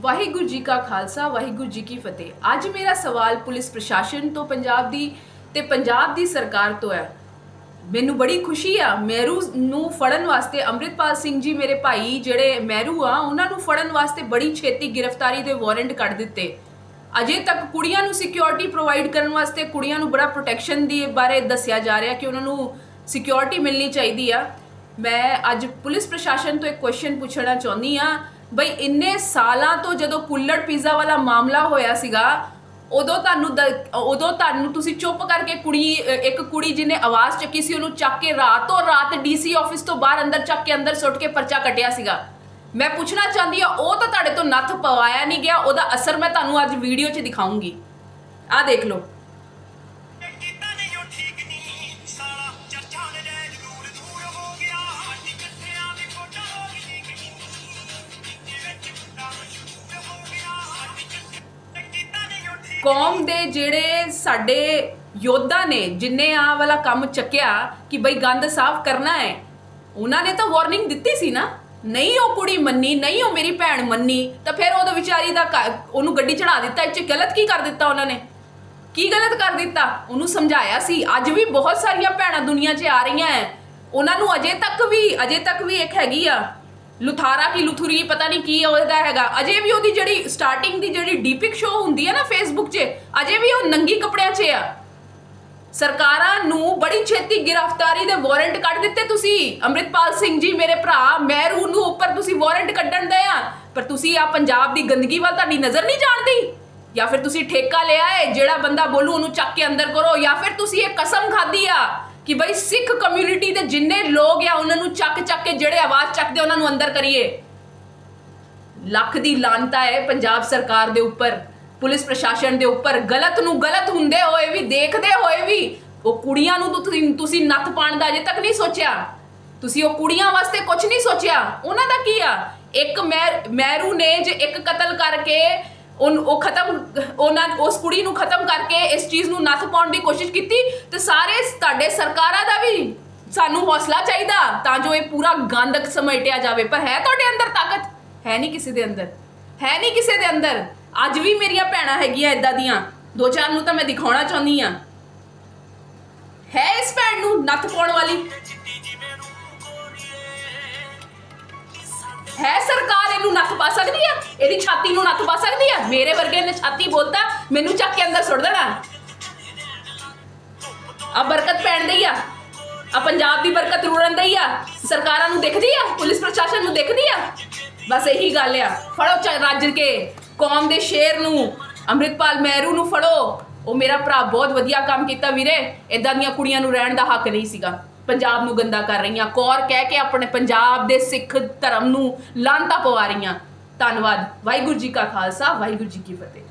ਵਾਹਿਗੁਰੂ ਜੀ ਕਾ ਖਾਲਸਾ, ਵਾਹਿਗੁਰੂ ਜੀ ਕੀ ਫਤਿਹ। ਅੱਜ ਮੇਰਾ ਸਵਾਲ ਪੁਲਿਸ ਪ੍ਰਸ਼ਾਸਨ ਤੋਂ ਪੰਜਾਬ ਦੀ ਤੇ ਪੰਜਾਬ ਦੀ ਸਰਕਾਰ ਤੋਂ ਹੈ। ਮੈਨੂੰ ਬੜੀ ਖੁਸ਼ੀ ਆ, ਮਹਿਰੂ ਨੂੰ ਫੜਨ ਵਾਸਤੇ ਅੰਮ੍ਰਿਤਪਾਲ ਸਿੰਘ ਜੀ ਮੇਰੇ ਭਾਈ ਜਿਹੜੇ ਮਹਿਰੂ ਆ, ਉਹਨਾਂ ਨੂੰ ਫੜਨ ਵਾਸਤੇ ਬੜੀ ਛੇਤੀ ਗ੍ਰਿਫਤਾਰੀ ਦੇ ਵਾਰੰਟ ਕੱਢ ਦਿੱਤੇ। ਅਜੇ ਤੱਕ ਕੁੜੀਆਂ ਨੂੰ ਸਿਕਿਉਰਿਟੀ ਪ੍ਰੋਵਾਈਡ ਕਰਨ ਵਾਸਤੇ ਕੁੜੀਆਂ ਨੂੰ ਬੜਾ ਪ੍ਰੋਟੈਕਸ਼ਨ ਦੀ ਬਾਰੇ ਦੱਸਿਆ ਜਾ ਰਿਹਾ ਕਿ ਉਹਨਾਂ ਨੂੰ ਸਿਕਿਉਰਿਟੀ ਮਿਲਣੀ ਚਾਹੀਦੀ ਆ। ਮੈਂ ਅੱਜ ਪੁਲਿਸ ਪ੍ਰਸ਼ਾਸਨ ਤੋਂ ਇੱਕ ਕੁਐਸਚਨ ਪੁੱਛਣਾ ਚਾਹੁੰਦੀ ਆ ਬਈ ਇੰਨੇ ਸਾਲਾਂ ਤੋਂ ਜਦੋਂ ਕੁੱਲੜ ਪੀਜ਼ਾ ਵਾਲਾ ਮਾਮਲਾ ਹੋਇਆ ਸੀਗਾ, ਉਦੋਂ ਤੁਹਾਨੂੰ ਦ- ਉਦੋਂ ਤੁਹਾਨੂੰ ਤੁਸੀਂ ਚੁੱਪ ਕਰਕੇ ਕੁੜੀ, ਇੱਕ ਕੁੜੀ ਜਿਹਨੇ ਆਵਾਜ਼ ਚੱਕੀ ਸੀ, ਉਹਨੂੰ ਚੱਕ ਕੇ ਰਾਤੋਂ ਰਾਤ ਡੀਸੀ ਆਫਿਸ ਤੋਂ ਬਾਹਰ ਅੰਦਰ ਚੱਕ ਕੇ ਅੰਦਰ ਸੁੱਟ ਕੇ ਪਰਚਾ ਕੱਟਿਆ ਸੀਗਾ। ਮੈਂ ਪੁੱਛਣਾ ਚਾਹੁੰਦੀ ਆ ਉਹ ਤਾਂ ਤੁਹਾਡੇ ਤੋਂ ਨੱਥ ਪਵਾਇਆ ਨਹੀਂ ਗਿਆ, ਉਹਦਾ ਅਸਰ ਮੈਂ ਤੁਹਾਨੂੰ ਅੱਜ ਵੀਡੀਓ 'ਚ ਦਿਖਾਉਂਗੀ। ਆਹ ਦੇਖ ਲਓ। ਕੌਮ ਦੇ ਜਿਹੜੇ ਸਾਡੇ ਯੋਧਾ ਨੇ ਜਿਨਨੇ ਆ ਵਾਲਾ ਕੰਮ ਚੱਕਿਆ ਕਿ ਬਈ ਗੰਦ ਸਾਫ਼ ਕਰਨਾ ਹੈ, ਉਹਨਾਂ ਨੇ ਤਾਂ ਵਾਰਨਿੰਗ ਦਿੱਤੀ ਸੀ ਨਾ। ਨਹੀਂ ਉਹ ਕੁੜੀ ਮੰਨੀ, ਨਹੀਂ ਉਹ ਮੇਰੀ ਭੈਣ ਮੰਨੀ, ਤਾਂ ਫਿਰ ਉਹਦੇ ਵਿਚਾਰੀ ਦਾ ਉਹਨੂੰ ਗੱਡੀ ਚੜਾ ਦਿੱਤਾ, ਇਹ 'ਚ ਗਲਤ ਕੀ ਕਰ ਦਿੱਤਾ ਉਹਨਾਂ ਨੇ? ਕੀ ਗਲਤ ਕਰ ਦਿੱਤਾ? ਉਹਨੂੰ ਸਮਝਾਇਆ ਸੀ। ਅੱਜ ਵੀ ਬਹੁਤ ਸਾਰੀਆਂ ਭੈਣਾਂ ਦੁਨੀਆ 'ਚ ਆ ਰਹੀਆਂ ਐ। ਉਹਨਾਂ ਨੂੰ ਅਜੇ ਤੱਕ ਵੀ, ਅਜੇ ਤੱਕ ਵੀ ਇੱਕ ਹੈਗੀ ਆ। ਲੁਥਾਰਾ ਕੀ ਲੁਥੁਰੀ ਪਤਾ ਨਹੀਂ ਕੀ ਉਹਦਾ ਹੈਗਾ। ਅਜੇ ਵੀ ਉਹਦੀ ਜਿਹੜੀ ਸਟਾਰਟਿੰਗ ਦੀ ਜਿਹੜੀ ਡੀਪਿਕ ਸ਼ੋ ਹੁੰਦੀ ਹੈ ਨਾ ਫੇਸਬੁੱਕ 'ਚ, ਅਜੇ ਵੀ ਉਹ ਨੰਗੀ ਕੱਪੜਿਆਂ 'ਚ ਆ। ਸਰਕਾਰਾਂ ਨੂੰ ਬੜੀ ਛੇਤੀ ਗ੍ਰਿਫਤਾਰੀ ਦੇ ਵਾਰੰਟ ਕੱਢ ਦਿੱਤੇ ਤੁਸੀਂ। ਅੰਮ੍ਰਿਤਪਾਲ ਸਿੰਘ ਜੀ ਮੇਰੇ ਭਰਾ ਮਹਿਰੂ ਨੂੰ ਉੱਪਰ ਤੁਸੀਂ ਵਾਰੰਟ ਕੱਢਣ ਦੇ ਆ। ਪਰ ਤੁਸੀਂ ਆ ਪੰਜਾਬ ਦੀ ਗੰਦਗੀ ਵੱਲ ਤੁਹਾਡੀ ਨਜ਼ਰ ਨਹੀਂ ਜਾਣਦੀ। ਜਾਂ ਫਿਰ ਤੁਸੀਂ ਠੇਕਾ ਲਿਆ ਹੈ ਜਿਹੜਾ ਬੰਦਾ ਬੋਲੂ ਉਹਨੂੰ ਚੱਕ ਕੇ ਅੰਦਰ ਕਰੋ, ਜਾਂ ਫਿਰ ਤੁਸੀਂ ਇਹ ਕਸਮ ਖਾਧੀ ਆ। ਕਿ ਬਈ ਸਿੱਖ ਕਮਿਊਨਿਟੀ ਦੇ ਜਿੰਨੇ ਲੋਕ ਆ, ਉਹਨਾਂ ਨੂੰ ਚੱਕ ਚੱਕ ਕੇ ਜਿਹੜੇ ਆਵਾਜ਼ ਚੱਕਦੇ ਉਹਨਾਂ ਨੂੰ ਅੰਦਰ ਕਰੀਏ। ਲੱਖ ਦੀ ਲਾਂਤਾ ਹੈ ਪੰਜਾਬ ਸਰਕਾਰ ਦੇ ਉੱਪਰ, ਪੁਲਿਸ ਪ੍ਰਸ਼ਾਸਨ ਦੇ ਉੱਪਰ। ਗਲਤ ਨੂੰ ਗਲਤ ਹੁੰਦੇ ਹੋਏ ਵੀ, ਦੇਖਦੇ ਹੋਏ ਵੀ, ਉਹ ਕੁੜੀਆਂ ਨੂੰ ਤੁਸੀਂ ਤੁਸੀਂ ਨੱਥ ਪਾਣ ਦਾ ਅਜੇ ਤੱਕ ਨਹੀਂ ਸੋਚਿਆ। ਤੁਸੀਂ ਉਹ ਕੁੜੀਆਂ ਵਾਸਤੇ ਕੁਝ ਨਹੀਂ ਸੋਚਿਆ। ਉਹਨਾਂ ਦਾ ਕੀ ਆ? ਇੱਕ ਮਹਿ- ਮਹਿਰੂ ਨੇ ਜੇ ਇੱਕ ਕਤਲ ਕਰਕੇ ਉਹਨ- ਉਹ ਖਤਮ ਉਹਨਾਂ ਉਸ ਕੁੜੀ ਨੂੰ ਖਤਮ ਕਰਕੇ ਇਸ ਚੀਜ਼ ਨੂੰ ਨੱਥ ਪਾਉਣ ਦੀ ਕੋਸ਼ਿਸ਼ ਕੀਤੀ ਤੇ ਸਾਰੇ ਤੁਹਾਡੇ ਸਰਕਾਰਾਂ ਦਾ ਵੀ ਸਾਨੂੰ ਹੌਸਲਾ ਚਾਹੀਦਾ ਤਾਂ ਜੋ ਇਹ ਪੂਰਾ ਗੰਦ ਸਮੇਟਿਆ ਜਾਵੇ। ਪਰ ਹੈ ਤੁਹਾਡੇ ਅੰਦਰ ਤਾਕਤ? ਹੈ ਨਹੀਂ ਕਿਸੇ ਦੇ ਅੰਦਰ। ਹੈ ਨਹੀਂ ਕਿਸੇ ਦੇ ਅੰਦਰ। ਅੱਜ ਵੀ ਮੇਰੀਆਂ ਭੈਣਾਂ ਹੈਗੀਆਂ ਇਦਾਂ ਦੀਆਂ। ਦੋ ਚਾਰ ਨੂੰ ਤਾਂ ਮੈਂ ਦਿਖਾਉਣਾ ਚਾਹੁੰਦੀ ਆ ਹੈ ਇਸ ਭੈਣ ਨੂੰ ਨੱਥ ਪਾਉਣ ਵਾਲੀ? ਸਰਕਾਰ ਨੱਥ ਪਾ ਸਕਦੀ ਆ? ਇਹਦੀ ਛਾਤੀ ਨੂੰ ਨੱਥ ਪਾ ਸਕਦੀ ਆ? ਮੇਰੇ ਵਰਗੇ ਨੇ ਛਾਤੀ ਬੋਲਤਾ, ਮੈਨੂੰ ਚੱਕ ਕੇ ਅੰਦਰ ਸੁੱਟ ਦੇਣਾ। ਆ ਬਰਕਤ ਪੈਣ ਦਈ ਆ। ਆ ਪੰਜਾਬ ਦੀ ਬਰਕਤ ਰੁੜਨ ਦਈ ਆ। ਸਰਕਾਰਾਂ ਨੂੰ ਦਿਖਦੀ ਆ? ਪੁਲਿਸ ਪ੍ਰਸ਼ਾਸਨ ਨੂੰ ਦਿਖਦੀ ਆ? ਬਸ ਇਹੀ ਗੱਲ ਆ। ਫੜੋ ਚ ਰੱਜ ਕੇ। ਕੌਮ ਦੇ ਸ਼ੇਰ ਨੂੰ, ਅੰਮ੍ਰਿਤਪਾਲ ਮਹਿਰੂ ਨੂੰ ਫੜੋ। ਉਹ ਮੇਰਾ ਭਰਾ ਬਹੁਤ ਵਧੀਆ ਕੰਮ ਕੀਤਾ ਵੀਰੇ। ਇਦਾਂ ਦੀਆਂ ਕੁੜੀਆਂ ਨੂੰ ਰਹਿਣ ਦਾ ਹੱਕ ਨਹੀਂ ਸੀਗਾ। ਪੰਜਾਬ ਨੂੰ ਗੰਦਾ ਕਰ ਰਹੀਆਂ। ਕੌਰ ਕਹਿ ਕੇ ਆਪਣੇ ਪੰਜਾਬ ਦੇ ਸਿੱਖ ਧਰਮ ਨੂੰ ਲਾਂਤਾ ਪਵਾ ਰਹੀਆਂ। ਧੰਨਵਾਦ। ਵਾਹਿਗੁਰੂ ਜੀ ਕਾ ਖਾਲਸਾ, ਵਾਹਿਗੁਰੂ ਜੀ ਕੀ ਫਤਿਹ।